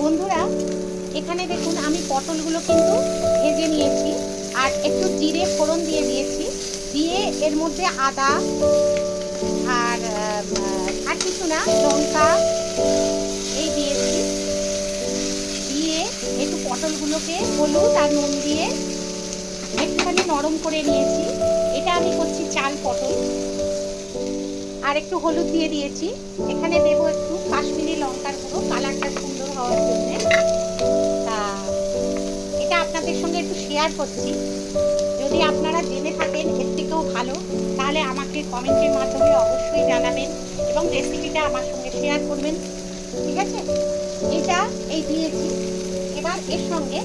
বন্ধুরা, এখানে দেখুন আমি পটলগুলো কিন্তু ভেজে নিয়েছি আর একটু জিরে ফোড়ন দিয়ে দিয়েছি। দিয়ে এর মধ্যে আদা আর আর কিছু না, লঙ্কা এই দিয়েছি। দিয়ে একটু পটলগুলোকে হলুদ আর নুন দিয়ে একটুখানি নরম করে নিয়েছি। এটা আমি করছি চাল পটল। আর একটু হলুদ দিয়ে দিয়েছি। এখানে দেবো একটু কাশ্মীরি লঙ্কার গুঁড়ো, কালারটা হওয়ার জন্য। তা, এটা আপনাদের সঙ্গে একটু শেয়ার করছি। যদি আপনারা জেনে থাকেন, এর থেকেও ভালো, তাহলে আমাকে কমেন্টের মাধ্যমে অবশ্যই জানাবেন এবং রেসিপিটা আমার সঙ্গে শেয়ার করবেন। ঠিক আছে? এটা এই দিয়েছি। এবার এর সঙ্গে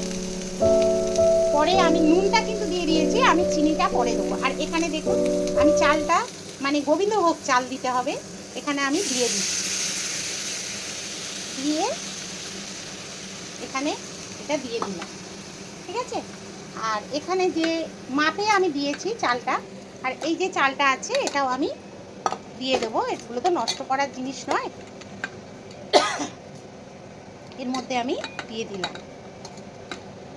পরে আমি নুনটা কিন্তু দিয়ে দিয়েছি, আমি চিনিটা পরে দেবো। আর এখানে দেখুন, আমি চালটা মানে গোবিন্দভোগ চাল দিতে হবে, এখানে আমি দিয়ে দিচ্ছি। দিয়ে এখানে এটা দিয়ে দিলাম, ঠিক আছে? আর এখানে যে মাপে আমি দিয়েছি চালটা, আর এই যে চালটা আছে এটাও আমি দিয়ে দেবো। এগুলো তো নষ্ট করার জিনিস নয়। এর মধ্যে আমি দিয়ে দিলাম।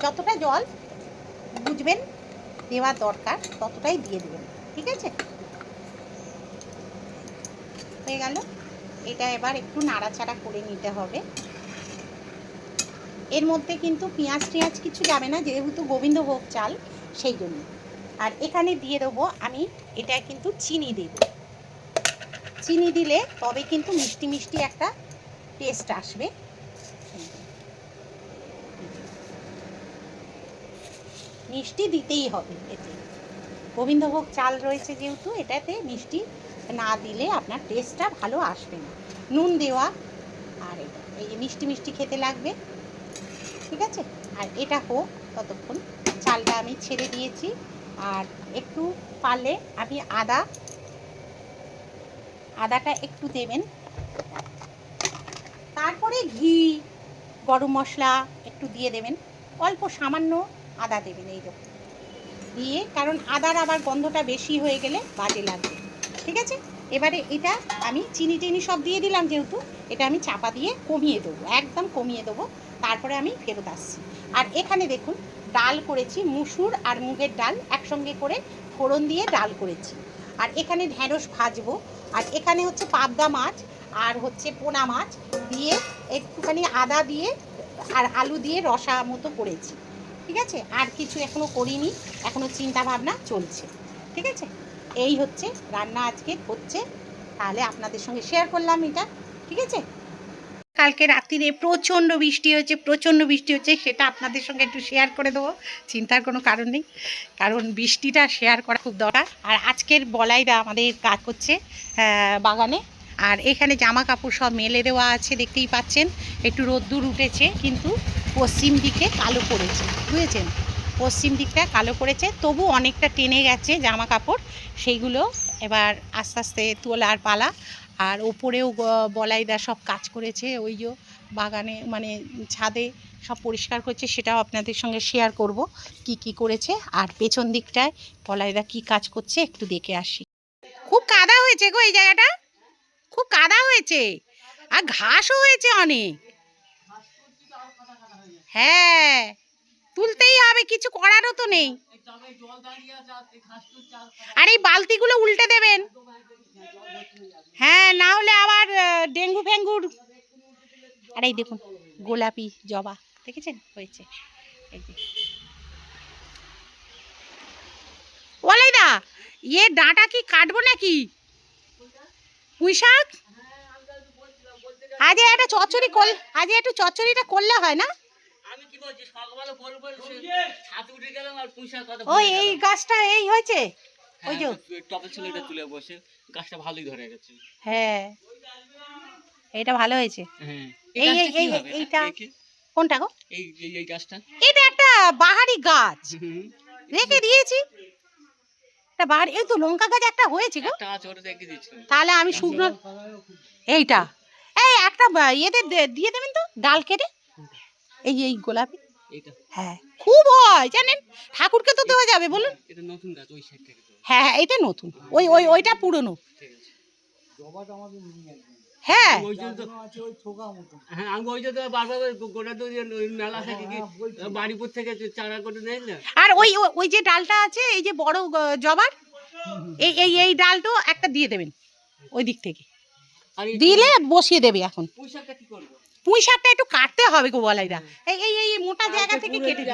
যতটা জল বুঝবেন দেওয়া দরকার, ততটাই দিয়ে দেবেন, ঠিক আছে? হয়ে গেল। এটা এবার একটু নাড়াচাড়া করে নিতে হবে। এর মধ্যে কিন্তু পেঁয়াজ টিয়াজ কিছু যাবে না, যেহেতু গোবিন্দভোগ চাল, সেই জন্য। আর এখানে দিয়ে দেবো আমি এটা কিন্তু চিনি দেব। চিনি দিলে তবে কিন্তু মিষ্টি মিষ্টি একটা টেস্ট আসবে। মিষ্টি দিতেই হবে এতে। গোবিন্দভোগ চাল রয়েছে যেহেতু, এটাতে মিষ্টি না দিলে আপনার টেস্টটা ভালো আসবে না। নুন দেওয়া, আর এই মিষ্টি মিষ্টি খেতে লাগবে। ঠিক আছে? আর এটা হোক ততক্ষণ। চালটা আমি ছেড়ে দিয়েছি। আর একটু পারলে আমি আদা, আদাটা একটু দেবেন। তারপরে ঘি, গরম মশলা একটু দিয়ে দেবেন। অল্প সামান্য আদা দেবেন এই রকম। দিয়ে, কারণ আদার আবার গন্ধটা বেশি হয়ে গেলে বাজে লাগবে। ঠিক আছে? এবারে এটা আমি চিনি টিনি সব দিয়ে দিলাম যেহেতু, এটা আমি চাপা দিয়ে কমিয়ে দেবো, একদম কমিয়ে দেবো। তারপরে আমি ফেরত আসছি। আর এখানে দেখুন, ডাল করেছি, মুসুর আর মুগের ডাল একসঙ্গে করে ফোড়ন দিয়ে ডাল করেছি। আর এখানে ঢ্যাঁড়স ভাজবো। আর এখানে হচ্ছে পাবদা মাছ আর হচ্ছে পোনা মাছ দিয়ে একটুখানি আদা দিয়ে আর আলু দিয়ে রসা মতো করেছি। ঠিক আছে? আর কিছু এখনও করিনি। এখনও চিন্তা ভাবনা চলছে। ঠিক আছে? এই হচ্ছে রান্না আজকে হচ্ছে। তাহলে আপনাদের সঙ্গে শেয়ার করলাম এটা। ঠিক আছে? কালকে রাত্রিরে প্রচণ্ড বৃষ্টি হয়েছে, প্রচণ্ড বৃষ্টি হচ্ছে, সেটা আপনাদের সঙ্গে একটু শেয়ার করে দেবো। চিন্তার কোনো কারণ নেই, কারণ বৃষ্টিটা শেয়ার করা খুব দরকার। আর আজকের বলাইরা আমাদের কাজ করছে বাগানে। আর এখানে জামা কাপড় সব মেলে দেওয়া আছে, দেখতেই পাচ্ছেন। একটু রোদ্দুর উঠেছে, কিন্তু পশ্চিম দিকে কালো পড়েছে, বুঝেছেন? পশ্চিম দিকটা কালো করেছে তবু অনেকটা টেনে গেছে জামা কাপড় সেইগুলো এবার আস্তে আস্তে তোলার পালা। আর ওপরেও বলাইদা সব কাজ করেছে, ওই যে বাগানে মানে ছাদে সব পরিষ্কার করছে, সেটাও আপনাদের সঙ্গে শেয়ার করব, কি কি করেছে, আর পেছন দিকটায় বলাইদা কি কাজ করছে, একটু দেখে আসি। খুব কাদা হয়েছে গো এই জায়গাটা, খুব কাদা হয়েছে, আর ঘাসও হয়েছে অনেক। হ্যাঁ তুলতেই হবে, কিছু করারও তো নেই। আর এই বালতিগুলো উল্টে দেবেন হ্যাঁ না হলে আবার আহ, ডেঙ্গু ফেঙ্গুর আর এই দেখুন গোলাপি জবা দেখেছেন? হয়েছে। এই যে। ওলাইদা ইয়ে ডাঁটা কি কাটবো নাকি? পুঁই শাক আজ একটা চচ্চড়ি কর আজ একটু চচ্চড়িটা করলে হয় না? আমি কি বলছি সকালবেলা বলব সে ছাদে উঠে গেলাম আর পুঁইশাক কথা ওই এই গাছটা এই হয়েছে? ওই যে। হ্যাঁ, টপের ছেলেটা তুলে বসে গাছটা ভালোই ধরে গেছে। হ্যাঁ। এটা ভালো হয়েছে। হ্যাঁ। এই- এই-? এইটা- কোনটা গো? এই এই- এই গাছটা? এটা একটা বাহারি গাছ। রেখে দিয়েছি। একটা বাহারি এই তো লঙ্কা গাছ একটা হয়েছে গো। তাহলে আমি শুকনো এইটা। এই একটা ইয়েতে দিয়ে দেবেন তো? ডাল কেটে? এই এই গোলাপি। হ্যাঁ। খুব হয় জানেন? ঠাকুরকে তো দেওয়া যাবে বলুন। এটা নতুন গাছ ওই সাইড থেকে হ্যাঁ হ্যাঁ এটা নতুন। ওই ওই ওইটা পুরনো। ঠিক আছে। হ্যাঁ। ওই জন্য তো হ্যাঁ আমি ওই জন্য বারবার গোটা তো মেলা থেকে বাড়িপুর থেকে চারা করে নেই না আর ওই ওই- যে ডালটা আছে এই যে বড় জবার এই এই এই ডালটাও একটা দিয়ে দেবেন ওই দিক থেকে। দিলে বসিয়ে দেবে এখন। পুঁই শাকটা একটু কাটতে হবে গো বলাইদা। এই এই এই এই মোটা জায়গা থেকে কেটে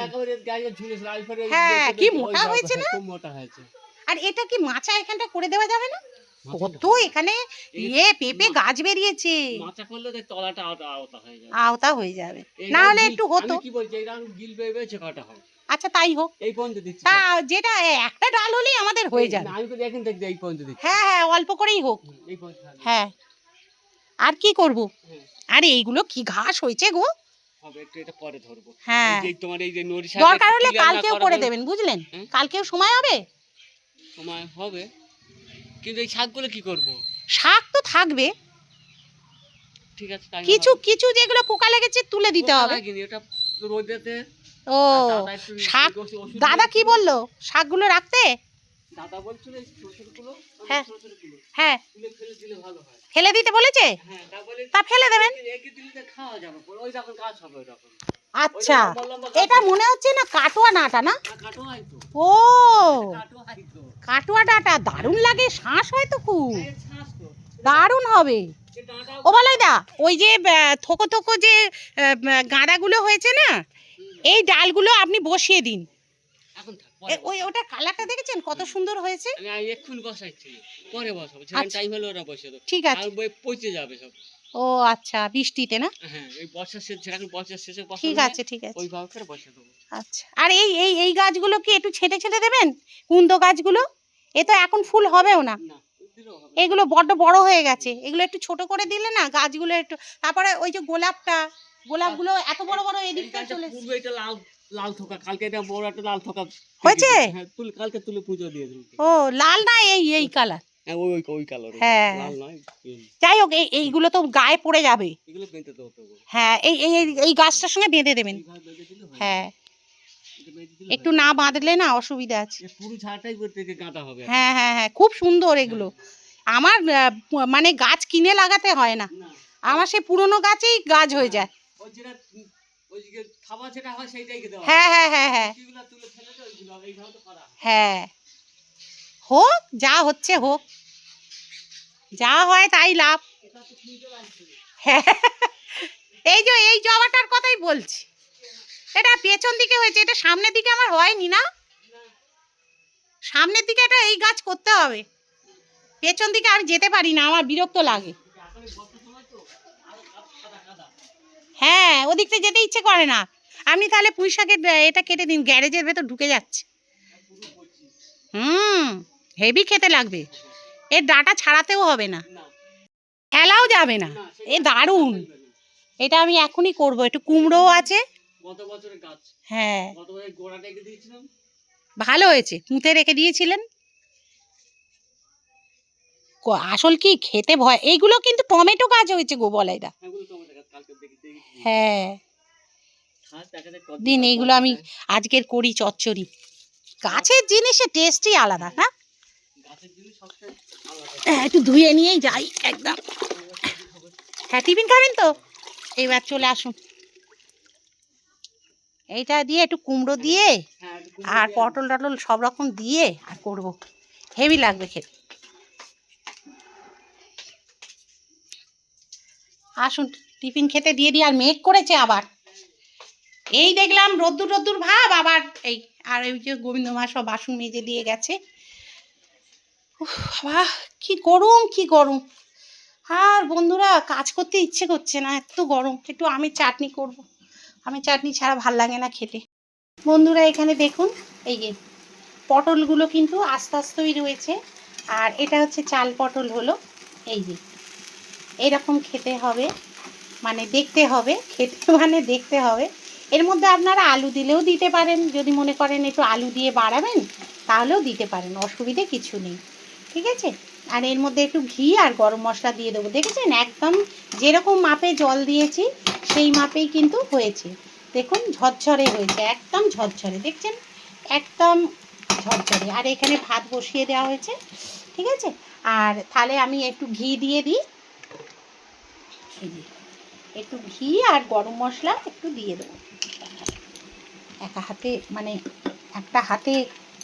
হ্যাঁ, কি মোটা হয়েছে না? মোটা হয়েছে। আর এটা কি মাচা এখানটা করে দেওয়া যাবে না? কত এখানে ইয়ে পেঁপে গাছ বেরিয়েছে। মাচা করলে তো তলাটা আওতা হয়ে যাবে। আওতা হয়ে যাবে। না হলে একটু হতো। কি বলছি গিল কাটা হয় আচ্ছা তাই হোক। এই পর্যন্ত দিচ্ছি। তা যেটা একটা ডাল হলেই আমাদের হয়ে যাবে। আমি তো দেখেন দেখছি এই পর্যন্ত দিচ্ছি। হ্যাঁ হ্যাঁ অল্প করেই হোক। এই পর্যন্ত হ্যাঁ। আর কি করব? হ্যাঁ, আরে এইগুলো কি ঘাস হয়েছে গো? হবে একটু এটা পরে ধরবো। হ্যাঁ। এই তোমার এই যে দরকার হলে কালকেও করে দেবেন বুঝলেন? কালকেও সময় হবে? সময় হবে। কিন্তু এই শাকগুলো কি করব? শাক তো থাকবে। ঠিক আছে কিছু কিছু যেগুলো পোকা লেগেছে তুলে দিতে হবে। এটা রোদেতে। ও শাক দাদা কি। বলল? শাকগুলো রাখতে? দাদা বলছিল হ্যাঁ। হ্যাঁ। ফেলে দিলে ভালো হয়। ফেলে দিতে বলেছে? হ্যাঁ তা ফেলে দেবেন। খাওয়া যাবে ওই রকম গাছ হবে আচ্ছা এটা মনে হচ্ছে না কাটোয়া নাটা না? হয় ও হয় কাটোয়া ডাটা দারুণ লাগে শ্বাস হয় তো খুব। তো। দারুণ হবে। ও বলাই দা ওই যে থোকো থোকো যে গাঁদাগুলো হয়েছে না এই ডালগুলো আপনি বসিয়ে দিন। ওই ওটা কালারটা দেখেছেন? কত সুন্দর হয়েছে? আমি এক্ষুনি বসাইছি পরে বসাবো। আচ্ছা। টাইম হলে ওরা বসে ঠিক আছে। পচে যাবে সব। ও আচ্ছা বৃষ্টিতে না? হ্যাঁ এই বর্ষার শেষ এখন বর্ষার শেষে ঠিক আছে ঠিক আছে। ওই ভাবে করে বসে দেবো আচ্ছা আর এই এই এই গাছগুলো কি একটু ছেটে ছেটে দেবেন? কুন্দ গাছগুলো? এ তো এখন ফুল হবেও না। এগুলো বড্ড বড় হয়ে গেছে। এগুলো একটু ছোট করে দিলে না গাছগুলো একটু তারপরে ওই যে গোলাপটা গোলাপগুলো এত বড় বড় এদিকটা চলে এটা লাল লাল থোকা। কালকে এটা বড় একটা লাল থোকা। হয়েছে? হ্যাঁ কালকে তুলে পুজো দিয়ে ও লাল না এই এই কালার? হ্যাঁ ওই ওই ওই কালার হ্যাঁ। green। যাই হোক এই এইগুলো তো গায়ে পড়ে যাবে। এগুলো পেতে তো হ্যাঁ এই এই এই- গাছটার সঙ্গে বেঁধে দেবেন। হয়। হ্যাঁ। একটু না বাঁধলে না অসুবিধা আছে। পুরো ঝাড়টাই করতে গাঁদা হবে হ্যাঁ হ্যাঁ হ্যাঁ খুব সুন্দর এগুলো। আমার মানে গাছ কিনে লাগাতে হয় না। আমার সেই পুরনো গাছেই গাছ হয়ে যায়। হয় হয়। হ্যাঁ হ্যাঁ হ্যাঁ। হ্যাঁ হয়। হ্যাঁ। হোক যা হচ্ছে হোক। যা হয় তাই লাভ। হ্যাঁ। এই যে, এই জবাটার কথাই বলছি। এটা পেছন দিকে হয়েছে, এটা সামনের দিকে আমার হয়নি না। সামনের দিকে এটা এই গাছ করতে হবে। পেছন দিকে আমি যেতে পারি না, আমার বিরক্ত লাগে। হ্যাঁ ওদিকটা যেতে ইচ্ছে করে না। আপনি তাহলে পুঁই শাকের এটা কেটে দিন, গ্যারেজের ভেতর ঢুকে যাচ্ছে। হুম, হেভি খেতে লাগবে। এর ডাটা ছাড়াতেও হবে না। না, খেলাও যাবে না। না, এ দারুণ। এটা আমি এখনই করব। একটু কুমড়োও আছে। হ্যাঁ। ভালো হয়েছে। পুঁতে রেখে দিয়েছিলেন। আসল কি খেতে ভয়? এইগুলো কিন্তু টমেটো গাছ হয়েছে গো বলাইদা হ্যাঁ যাক কত দিন এইগুলো আমি আজকের করি চচ্চড়ি। গাছের জিনিসের টেস্টই আলাদা না গাছের জিনিস হ্যাঁ, একটু ধুয়ে নিয়েই যাই, একদম। হ্যাঁ টিফিন খাবেন তো? এইবার চলে আসুন। এইটা দিয়ে একটু কুমড়ো দিয়ে হ্যাঁ আর পটল টটল সব রকম দিয়ে আর করব। হেভি লাগবে খেতে। আসুন, টিফিন খেতে দিয়ে দিই, আর মেঘ করেছে আবার। এই দেখলাম রোদ্দুর রোদ্দুর ভাব, আবার এই, আর ওই যে গোবিন্দ মা সব বাসন মেজে দিয়ে গেছে। বাবা, কি গরম কি গরম। আর বন্ধুরা, কাজ করতে ইচ্ছে করছে না, এত গরম। একটু আমি চাটনি করব। আমি চাটনি ছাড়া ভালো লাগে না খেতে। বন্ধুরা, এখানে দেখুন, এই যে পটলগুলো কিন্তু আস্তে আস্তেই রয়েছে। আর এটা হচ্ছে চাল পটল হলো। এই যে, এরকম খেতে হবে। মানে দেখতে হবে, খেতে মানে দেখতে হবে। এর মধ্যে আপনারা আলু দিলেও দিতে পারেন। যদি মনে করেন একটু আলু দিয়ে বাড়াবেন, তাহলেও দিতে পারেন। অসুবিধে কিছু নেই। ঠিক আছে? আর এর মধ্যে একটু ঘি আর গরম মশলা দিয়ে দেবো। দেখেছেন? একদম যেরকম মাপে জল দিয়েছি, সেই মাপেই কিন্তু হয়েছে। দেখুন, ঝরঝরে হয়েছে, একদম ঝরঝরে। দেখছেন? একদম ঝরঝরে। আর এখানে ভাত বসিয়ে দেওয়া হয়েছে, ঠিক আছে? আর তাহলে আমি একটু ঘি দিয়ে দিই। একটু ঘি আর গরম মশলা একটু দিয়ে দেবো। একা হাতে মানে একটা হাতে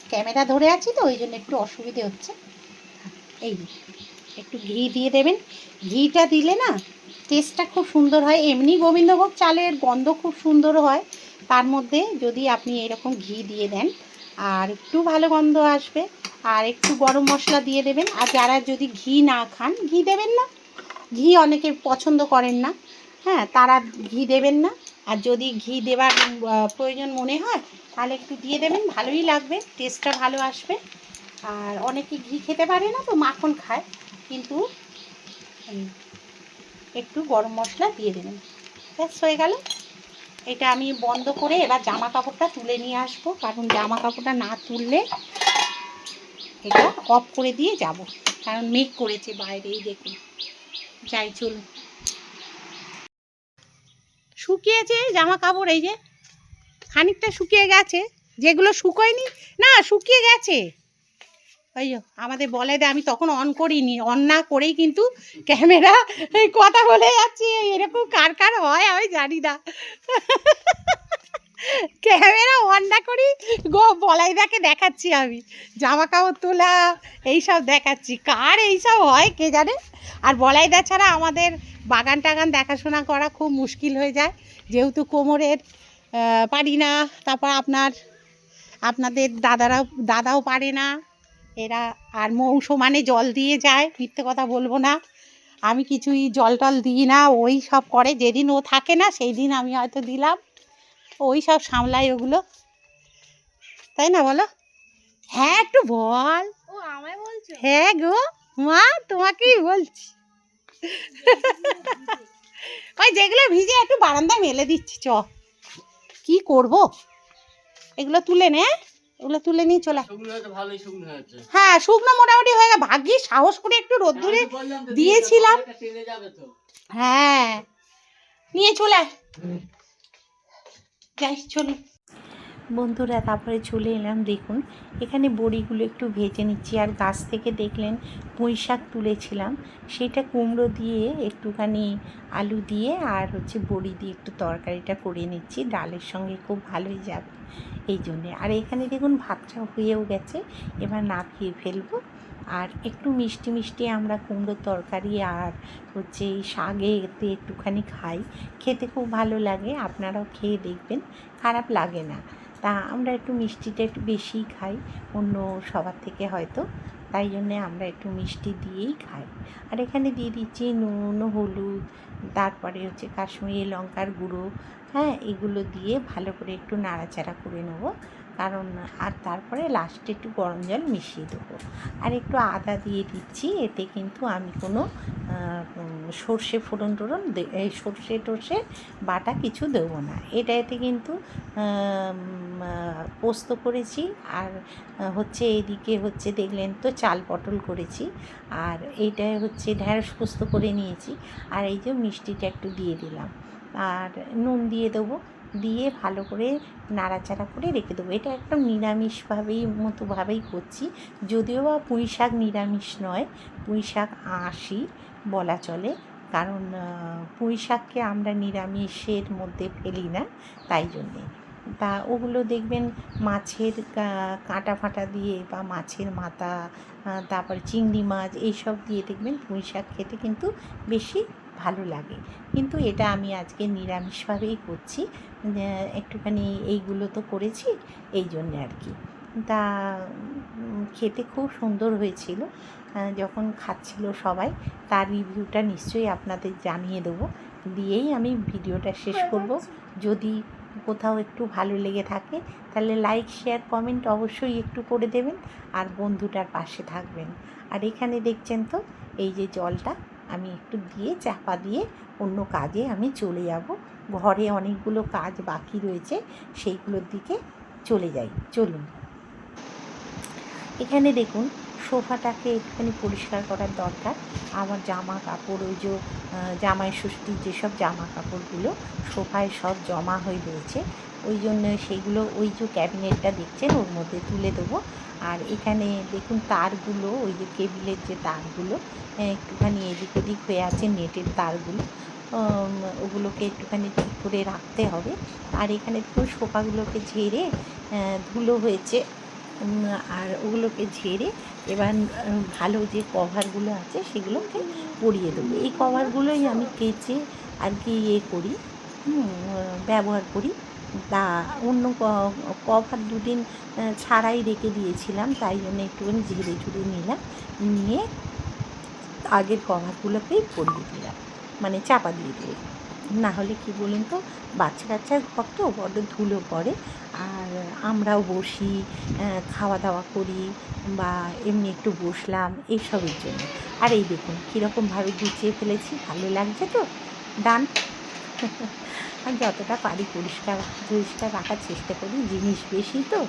ক্যামেরা ধরে আছি তো, ওই জন্য একটু অসুবিধে হচ্ছে। এই একটু ঘি দিয়ে দেবেন। ঘিটা দিলে না টেস্টটা খুব সুন্দর হয়। এমনি গোবিন্দভোগ চালের গন্ধ খুব সুন্দর হয়। তার মধ্যে যদি আপনি এরকম ঘি দিয়ে দেন, আর একটু ভালো গন্ধ আসবে। আর একটু গরম মশলা দিয়ে দেবেন। আর যারা যদি ঘি না খান, ঘি দেবেন না। ঘি অনেকে পছন্দ করেন না। হ্যাঁ তারা ঘি দেবেন না। আর যদি ঘি দেওয়ার প্রয়োজন মনে হয়, তাহলে একটু দিয়ে দেবেন। ভালোই লাগবে টেস্টটা ভালো আসবে। আর অনেকে ঘি খেতে পারে না তো, মাখন খায়। কিন্তু একটু গরম মশলা দিয়ে দেবেন। ব্যাস, হয়ে গেল। এটা আমি বন্ধ করে এবার জামা কাপড়টা তুলে নিয়ে আসব। কারণ জামা কাপড়টা না তুললে এটা অফ করে দিয়ে যাব। কারণ মেঘ করেছে বাইরে, এই দেখুন। যাই, চলুন। শুকিয়েছে জামা কাপড়, এই যে। খানিকটা শুকিয়ে গেছে। যেগুলো শুকোয়নি, না, শুকিয়ে গেছে। ওই আমাদের বলে দে আমি তখন অন করিনি। অন না করেই কিন্তু ক্যামেরা এই কথা বলে যাচ্ছি। এরকম কার কার হয়, আমি জানি না। ক্যামেরা অন না করি, গো বলাইদাকে দেখাচ্ছি আমি। জামা কাপড় তোলা, এইসব দেখাচ্ছি। কার এইসব হয় কে জানে? আর বলাইদা ছাড়া আমাদের বাগান টাগান দেখাশোনা করা খুব মুশকিল হয়ে যায়। যেহেতু কোমরের পারি না। তারপর আপনার, আপনাদের দাদারাও, দাদাও পারে না। এরা আর মৌ সমানে জল দিয়ে যায় মিথ্যে কথা বলব না। আমি কিছুই জল টল দিই না ওই সব করে। যেদিন ও থাকে না সেই দিন আমি হয়তো দিলাম। ওই সব সামলাই ওগুলো। তাই না বলো? হ্যাঁ একটু বল। ও আমায় বলছো? হ্যাঁ গো মা তোমাকেই বলছি। ওই যেগুলো ভিজে একটু বারান্দায় মেলে দিচ্ছি চ। কি করব? এগুলো তুলে নে। এগুলো তুলে নিয়ে চলে হ্যাঁ শুকনো মোটামুটি হয়ে গেছে। ভাগ্যি সাহস করে একটু রোদ্দুরে দিয়েছিলাম। হ্যাঁ নিয়ে চলে। যাই চলুন বন্ধুরা, তারপরে চলে এলাম, দেখুন, এখানে বড়িগুলো একটু ভেজে নিচ্ছি। আর গাছ থেকে দেখলেন, পুঁই শাক তুলেছিলাম। সেটা কুমড়ো দিয়ে একটুখানি আলু দিয়ে আর হচ্ছে বড়ি দিয়ে একটু তরকারিটা করে নিচ্ছি। ডালের সঙ্গে খুব ভালোই যাবে এই জন্যে। আর এখানে দেখুন ভাতটা হয়েও গেছে। এবার না খেয়ে ফেলব। আর একটু মিষ্টি মিষ্টি আমরা কুমড়োর তরকারি আর হচ্ছে এই শাগে এতে একটুখানি খাই। খেতে খুব ভালো লাগে, আপনারাও খেয়ে দেখবেন, খারাপ লাগে না। তা আমরা একটু মিষ্টিটা একটু বেশিই খাই, অন্য সবার থেকে হয়তো। তাই জন্যে আমরা একটু মিষ্টি দিয়েই খাই। আর এখানে দিয়ে দিচ্ছি নুন, হলুদ, তারপরে হচ্ছে কাশ্মীরি লঙ্কার গুঁড়ো হ্যাঁ এগুলো দিয়ে ভালো করে একটু নাড়াচাড়া করে নেব। কারণ আর তারপরে লাস্টে একটু গরম জল মিশিয়ে দেবো। আর একটু আদা দিয়ে দিচ্ছি, এতে কিন্তু আমি কোনো সর্ষে ফোড়ন টোড়ন এই সর্ষে টর্ষে বাটা কিছু দেবো না। এটা এতে কিন্তু পোস্ত করেছি আর হচ্ছে এদিকে হচ্ছে দেখলেন তো চাল পটল করেছি। আর এইটা হচ্ছে ঢ্যাঁড়স পোস্ত করে নিয়েছি। আর এই যে মিষ্টিটা একটু দিয়ে দিলাম। আর নুন দিয়ে দেবো। দিয়ে ভালো করে নাড়াচাড়া করে রেখে দেবো। এটা একদম নিরামিষভাবেই, মতোভাবেই করছি। যদিও বা পুঁই শাক নিরামিষ নয়, পুঁই শাক আঁশি বলা চলে। কারণ পুঁই শাককে আমরা নিরামিষের মধ্যে ফেলি না, তাই জন্যে। তা ওগুলো দেখবেন মাছের কাঁটা ফাটা দিয়ে বা মাছের মাথা তারপর চিংড়ি মাছ, এইসব দিয়ে দেখবেন পুঁই শাক খেতে কিন্তু বেশি ভালো লাগে। কিন্তু এটা আমি আজকে নিরামিষভাবেই করছি। একটুখানি এইগুলো তো করেছি এই জন্যে আর কি। তা খেতে খুব সুন্দর হয়েছিল। যখন খাচ্ছিল সবাই তার রিভিউটা নিশ্চয়ই আপনাদের জানিয়ে দেবো। দিয়েই আমি ভিডিওটা শেষ করব। যদি কোথাও একটু ভালো লেগে থাকে তাহলে লাইক শেয়ার কমেন্ট অবশ্যই একটু করে দেবেন। আর বন্ধুটার পাশে থাকবেন। আর এখানে দেখছেন তো এই যে জলটা। আমি একটু দিয়ে চাপা দিয়ে অন্য কাজে আমি চলে যাব। ঘরে অনেকগুলো কাজ বাকি রয়েছে, সেইগুলোর দিকে চলে যাই। চলুন। এখানে দেখুন, সোফাটাকে একটুখানি পরিষ্কার করার দরকার। আমার জামা কাপড় ওই যে জামাই ষষ্ঠীর যেসব জামা কাপড়গুলো সোফায় সব জমা হয়ে রয়েছে ওই জন্য সেইগুলো ওই যে ক্যাবিনেটটা দেখছেন, ওর মধ্যে তুলে দেবো। আর এখানে দেখুন তারগুলো, ওই যে কেবিলের যে তারগুলো একটুখানি এদিক ওদিক হয়ে আছে নেটের তারগুলো। ওগুলোকে একটুখানি ঠিক করে রাখতে হবে। আর এখানে তো সোফাগুলোকে ঝেড়ে ধুলো হয়েছে। আর ওগুলোকে ঝেড়ে এবার ভালো যে কভারগুলো আছে সেগুলোকে পরিয়ে দেবো। এই কভারগুলোই আমি কেচে আর কি ইয়ে করি ব্যবহার করি। তা অন্য কভার দুদিন ছাড়াই রেখে দিয়েছিলাম, তাই জন্য একটুখানি ঝেড়ে ঝুড়ে নিলাম, নিয়ে আগের কভারগুলোকেই পরিয়ে দিলাম মানে চাপা দিয়ে দিলাম। না হলে কি বলুন তো, বাচ্চা কাচ্চার ঘর তো বড্ড ধুলো পড়ে, আর আমরাও বসি খাওয়া দাওয়া করি, বা এমনি একটু বসলাম এইসবের জন্য। আর এই দেখুন, কীরকমভাবে গুছিয়ে ফেলেছি, ভালো লাগছে তো? ডান আর যতটা পারি পরিষ্কার পরিষ্কার রাখার চেষ্টা করি, জিনিস বেশি তো,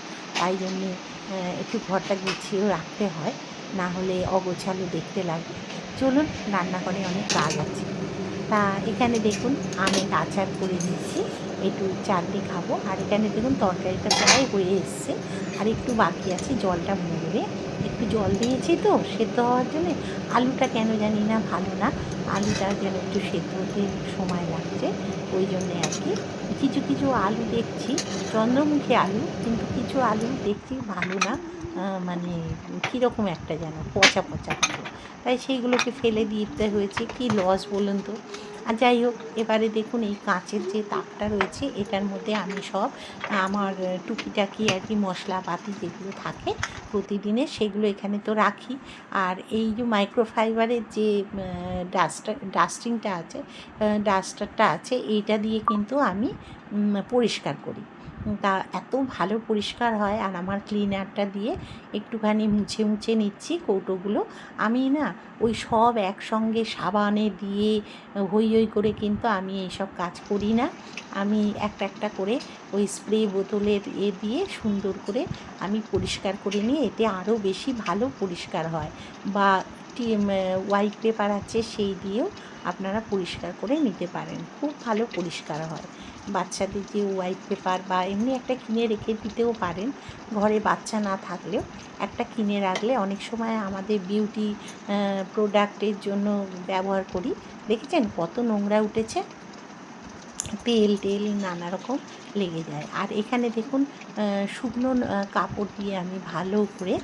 তাই জন্যে একটু ঘরটা গুছিয়েও রাখতে হয়, না হলে অগোছালো দেখতে লাগে। চলুন রান্নাঘরে অনেক কাজ আছে। তা এখানে দেখুন, আমি আচার করে দিচ্ছি একটু চাটনি খাব, আর এখানে দেখুন, তরকারিটা প্রায় হয়ে এসছে, আর একটু বাকি আছে জলটা মরবে একটু জল দিয়েছি তো, সেদ্ধ হওয়ার জন্যে, আলুটা কেন জানি না, ভালো না। আলুটা যেন একটু সেদ্ধ হতে সময় লাগছে, ওই জন্যে আর কি। কিছু কিছু আলু দেখছি, চন্দ্রমুখী আলু, কিন্তু কিছু আলু দেখছি ভালো না মানে কীরকম একটা যেন, পচা পচা তাই সেইগুলোকে ফেলে দিতে হয়েছে। কি লস বলুন তো? আর যাই হোক, এবারে দেখুন এই কাঁচের যে তাকটা রয়েছে, এটার মধ্যে আমি সব, আমার টুকিটাকি আর কি মশলাপাতি যেগুলো থাকে প্রতিদিনে সেগুলো এখানে তো রাখি। আর এই যে মাইক্রোফাইবারের যে ডাস্টার ডাস্টিংটা আছে ডাস্টারটা আছে, এইটা দিয়ে কিন্তু আমি পরিষ্কার করি। তা এত ভালো পরিষ্কার হয় আর আমার ক্লিনারটা দিয়ে একটুখানি মুছে মুছে নিচ্ছি কৌটোগুলো। আমি না ওই সব একসঙ্গে সাবানে দিয়ে হই হই করে কিন্তু আমি এইসব কাজ করি না। আমি একটা একটা করে ওই স্প্রে বোতলের এ দিয়ে সুন্দর করে আমি পরিষ্কার করে নিয়ে এতে আরও বেশি ভালো পরিষ্কার হয়। বা হোয়াইট পেপার আছে, সেই দিয়েও আপনারা পরিষ্কার করে নিতে পারেন। খুব ভালো পরিষ্কার হয়। বাচ্চাদের যে হোয়াইট পেপার বা এমনি একটা কিনে রেখে দিতেও পারেন। ঘরে বাচ্চা না থাকলেও একটা কিনে রাখলে অনেক সময় আমাদের বিউটি প্রোডাক্টের জন্য ব্যবহার করি। দেখেছেন কত নোংরা উঠেছে? তেল টেল নানা রকম লেগে যায়। আর এখানে দেখুন শুকনো কাপড় দিয়ে আমি ভালো করে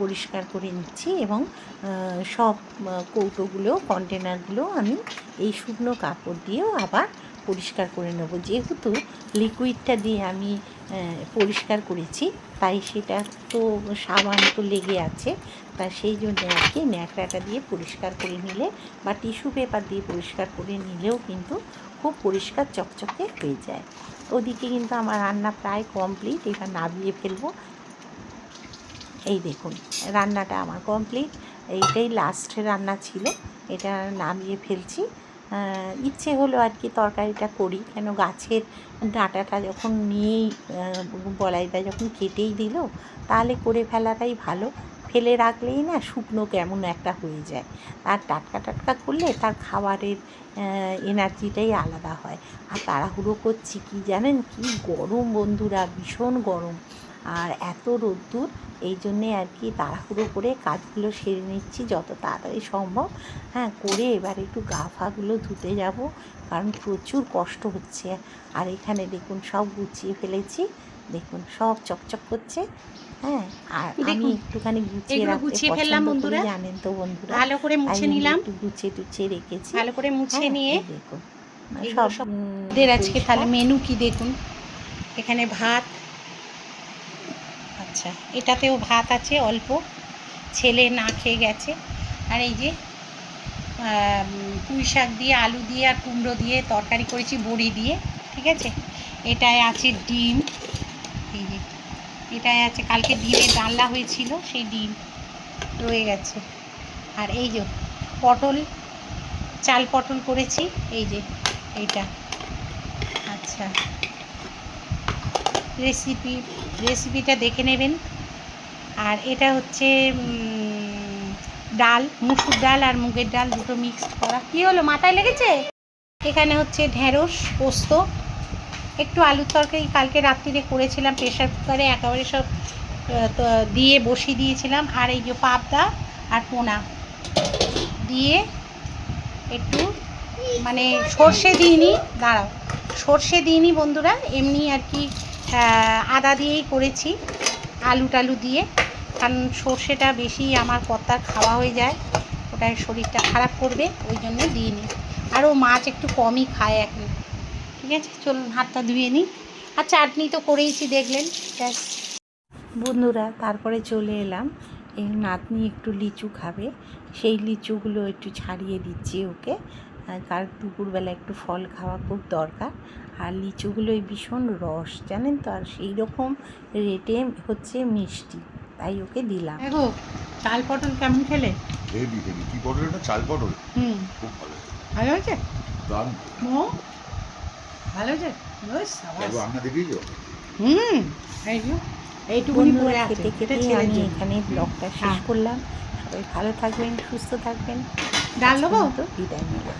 পরিষ্কার করে নিচ্ছি এবং সব কৌটোগুলো, কন্টেনারগুলো আমি এই শুকনো কাপড় দিয়েও আবার পরিষ্কার করে নেব। যেহেতু লিকুইডটা দিয়ে আমি পরিষ্কার করেছি, তাই সেটা তো সাবান তো লেগে আছে। তা সেই জন্য আর কি ন্যাকড়াটা দিয়ে পরিষ্কার করে নিলে বা টিস্যু পেপার দিয়ে পরিষ্কার করে নিলেও কিন্তু খুব পরিষ্কার চকচকে হয়ে যায়। ওদিকে কিন্তু আমার রান্না প্রায় কমপ্লিট এবার নামিয়ে ফেলব। এই দেখুন, রান্নাটা আমার কমপ্লিট এইটাই লাস্ট রান্না ছিল, এটা নামিয়ে ফেলছি। ইচ্ছে হলো আর কি তরকারিটা করি, কেন গাছের ডাঁটাটা যখন নিয়েই বলাইটা যখন কেটেই দিল, তাহলে করে ফেলাটাই ভালো। ফেলে রাখলেই না শুকনো কেমন একটা হয়ে যায়। আর টাটকা টাটকা করলে তার খাবারের এনার্জিটাই আলাদা হয়। আর তাড়াহুড়ো করছি কি জানেন? কি গরম বন্ধুরা, ভীষণ গরম। আর এত রোদ্দুর, এই জন্যে আর কি তাড়াহুড়ো করে কাজগুলো সেরে নিচ্ছি যত তাড়াতাড়ি সম্ভব। হ্যাঁ করে এবার একটু গা ফাগুলো ধুতে যাব, কারণ প্রচুর কষ্ট হচ্ছে। আর এখানে দেখুন সব গুছিয়ে ফেলেছি, দেখুন সব চকচক করছে। হ্যাঁ আর আমি একটুখানি গুছিয়ে গুছিয়ে ফেললাম বন্ধুরা। জানেন তো বন্ধুরা। ভালো করে মুছে নিলাম। একটু গুছিয়ে টুছিয়ে রেখেছি। ভালো করে মুছে হ্যাঁ, নিয়ে আজকে তাহলে মেনু কি দেখুন? এখানে ভাত। আচ্ছা এটাতেও ভাত আছে অল্প। ছেলে না খেয়ে গেছে। আর এই যে পুঁই শাক দিয়ে আলু দিয়ে আর কুমড়ো দিয়ে তরকারি করেছি বড়ি দিয়ে। ঠিক আছে? এটায় আছে ডিম। এই যে এটায় আছে, কালকে ডিমের ডালনা হয়েছিল, সেই ডিম রয়ে গেছে। আর এই যে পটল, চাল পটল করেছি, এই যে এইটা। আচ্ছা। রেসিপি রেসিপিটা দেখে নেবেন। আর এটা হচ্ছে ডাল, মুসুর ডাল আর মুগের ডাল দুটো মিক্সড করা। কি হলো, মাথায় লেগেছে? এখানে হচ্ছে ঢেঁড়স, পোস্ত একটু আলুর তরকারি কালকে রাত্রিরে করেছিলাম প্রেশার কুকারে, একেবারে সব দিয়ে বসিয়ে দিয়েছিলাম। আর এই যে পাবদা আর পোনা দিয়ে একটু মানে সর্ষে দিইনি, দাঁড়াও, সর্ষে দিইনি বন্ধুরা, এমনি আর কি আদা দিয়েই করেছি আলু টালু দিয়ে। কারণ সর্ষেটা বেশি আমার কর্তার খাওয়া হয়ে যায়, ওটাই শরীরটা খারাপ করবে, ওই জন্য দিইনি। আর ও মাছ একটু কমই খায় এখন। ঠিক আছে? চলুন হাতটা ধুয়ে নিই আর চাটনি তো করেইছি দেখলেন। ব্যাস। বন্ধুরা তারপরে চলে এলাম। এই নাতনি একটু লিচু খাবে। সেই লিচুগুলো একটু ছাড়িয়ে দিচ্ছি ওকে। কার দুপুরবেলা একটু ফল খাওয়া খুব দরকার। আর লিচুগুলোই ভীষণ রস জানেন তো? আর সেই রকম রেটে হচ্ছে মিষ্টি। তাই ওকে দিলাম। দেখো চাল পটল কেমন খেলে? Heavy heavy. কি পটল? এটা চাল পটল? হুম। খুব ভালো। ভালো হয়েছে? দাম মো? ভালো যে? ওই সাবাস। রান্না হুম এই যে এইটুকুনি পড়ে আছে। খেতে আমি এখানে ব্লগটা শেষ। করলাম। সবাই ভালো থাকবেন সুস্থ থাকবেন। ডাল দেবো? তো বিদায় নিলাম।